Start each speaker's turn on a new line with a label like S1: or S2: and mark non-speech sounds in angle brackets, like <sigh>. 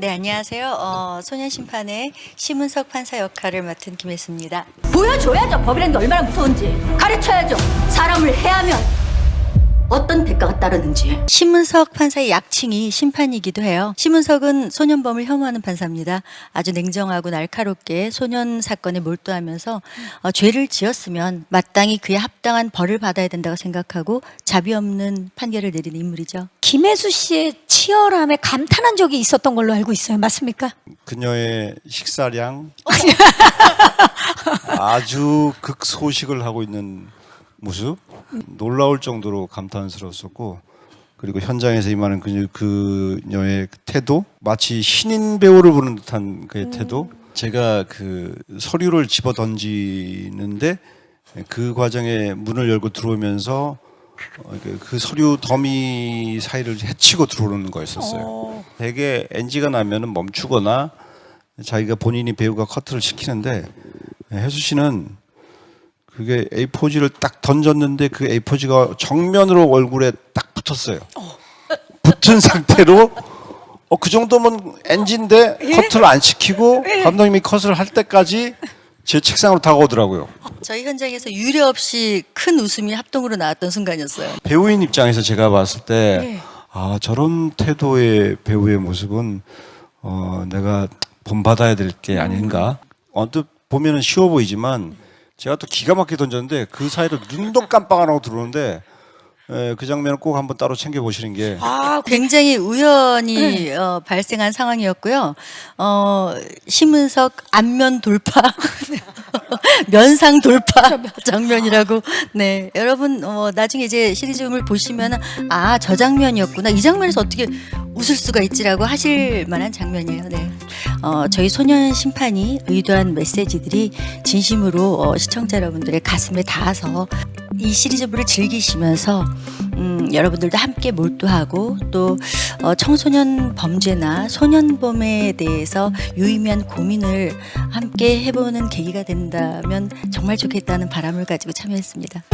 S1: 네, 안녕하세요. 어, 소년 심판의 심은석 판사 역할을 맡은 김혜수입니다.
S2: 보여줘야죠 법이란 게 얼마나 무서운지 가르쳐야죠 사람을 해하면 어떤 대가가 따르는지
S1: 심은석 판사의 약칭이 심판이기도 해요. 심은석은 소년범을 혐오하는 판사입니다. 아주 냉정하고 날카롭게 소년 사건에 몰두하면서 어, 죄를 지었으면 마땅히 그에 합당한 벌을 받아야 된다고 생각하고 자비 없는 판결을 내리는 인물이죠.
S3: 김혜수 씨의 치열함에 감탄한 적이 있었던 걸로 알고 있어요. 맞습니까?
S4: 그녀의 식사량 <laughs> 아주 극소식을 하고 있는 모습 놀라울 정도로 감탄스러웠었고 그리고 현장에서 임하는 그녀, 그녀의 태도 마치 신인 배우를 보는 듯한 그의 태도. 제가 그 서류를 집어 던지는데 그 과정에 문을 열고 들어오면서 어, 그- 그 서류 더미 사이를 헤치고 들어오는 거였었어요. 대개 NG가 나면은 멈추거나 자기가 본인이 배우가 커트를 시키는데 혜수 씨는 그게 A4지를 딱 던졌는데 그 A4지가 정면으로 얼굴에 딱 붙었어요. 붙은 상태로 어, 그 정도면 NG인데 커트를 안 시키고 감독님이 컷을 할 때까지 제 책상으로 다가오더라고요.
S1: 저희 현장에서 유례 없이 큰 웃음이 합동으로 나왔던 순간이었어요.
S4: 배우인 입장에서 제가 봤을 때, 아, 저런 태도의 배우의 모습은, 어, 내가 본받아야 될 게 아닌가. 언뜻 보면은 쉬워 보이지만, 제가 또 기가 막히게 던졌는데, 그 사이를 눈도 깜빡 안 하고 들어오는데, 에, 그 장면을 꼭 한번 따로 챙겨 보시는 게,
S1: 아, 굉장히 우연히 어, 발생한 상황이었고요. 어, 심은석 안면 돌파, <laughs> 면상 돌파 <laughs> 장면이라고. 네, 여러분 어, 나중에 이제 시리즈물 보시면 아, 저 장면이었구나. 이 장면에서 어떻게 웃을 수가 있지라고 하실 만한 장면이에요. 네. 어, 저희 소년 심판이 의도한 메시지들이 진심으로 어, 시청자 여러분들의 가슴에 닿아서 이 시리즈물을 즐기시면서 음, 여러분들도 함께 몰두하고 또 어, 청소년 범죄나 소년범에 대해서 유의미한 고민을 함께 해보는 계기가 된다면 정말 좋겠다는 바람을 가지고 참여했습니다.